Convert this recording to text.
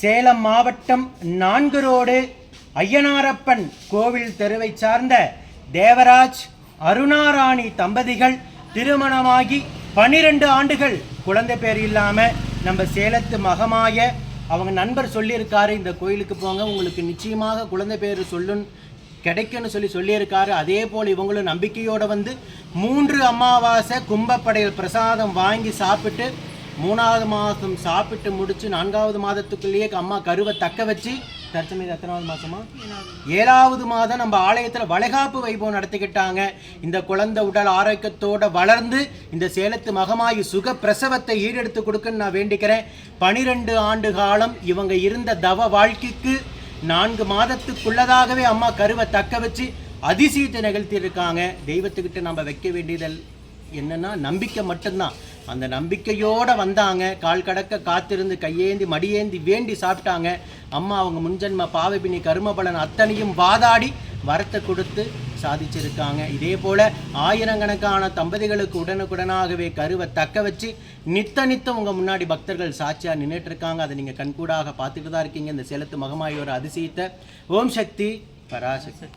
சேலம் மாவட்டம் நான்கு ரோடு ஐயனாரப்பன் கோவில் தெருவை சார்ந்த தேவராஜ் அருணாராணி தம்பதிகள் திருமணமாகி பனிரெண்டு ஆண்டுகள் குழந்தை பேர் இல்லாமல் நம்ம சேலத்து மகமாய அவங்க நண்பர் சொல்லியிருக்காரு இந்த கோயிலுக்கு போங்க உங்களுக்கு நிச்சயமாக குழந்தை பேர் சொல்லுன்னு கிடைக்கும்னு சொல்லி சொல்லியிருக்காரு. அதே போல் இவங்களும் நம்பிக்கையோடு வந்து மூன்று அமாவாசை கும்பப்படையில் பிரசாதம் வாங்கி சாப்பிட்டு மூணாவது மாதம் சாப்பிட்டு முடிச்சு நான்காவது மாதத்துக்குள்ளேயே அம்மா கருவை தக்க வச்சு தற்சமயம் எத்தனாவது மாசமா? ஏழாவது. மாதம் நம்ம ஆலயத்தில் வளைகாப்பு வைபவம் நடத்திக்கிட்டாங்க. இந்த குழந்தை உடல் ஆரோக்கியத்தோட வளர்ந்து இந்த சேலத்து மகமாயி சுக பிரசவத்தை ஈடெடுத்து கொடுக்குன்னு நான் வேண்டிக்கிறேன். பனிரெண்டு ஆண்டு காலம் இவங்க இருந்த தவ வாழ்க்கைக்கு நான்கு மாதத்துக்குள்ளதாகவே அம்மா கருவை தக்க வச்சு அதிசயத்தை நிகழ்த்தி இருக்காங்க தெய்வத்துக்கிட்ட நம்ம வைக்க வேண்டியதல் என்னன்னா நம்பிக்கை மட்டும்தான். அந்த நம்பிக்கையோடு வந்தாங்க. கால் கடக்க காத்திருந்து கையேந்தி மடியேந்தி வேண்டி சாப்பிட்டாங்க. அம்மா அவங்க முன்ஜென்ம பாவபினி கரும பலன் அத்தனையும் வாதாடி வரத்தை கொடுத்து சாதிச்சிருக்காங்க. இதே போல ஆயிரக்கணக்கான தம்பதிகளுக்கு உடனுக்குடனாகவே கருவை தக்க வச்சு நித்த நித்தம் உங்கள் முன்னாடி பக்தர்கள் சாட்சியாக நின்றுட்டு இருக்காங்க அதை நீங்கள் கண்கூடாக பார்த்துட்டு தான் இருக்கீங்க. இந்த சேலத்து மகமாயோட அதிசயத்தை. ஓம் சக்தி பராசக்தி.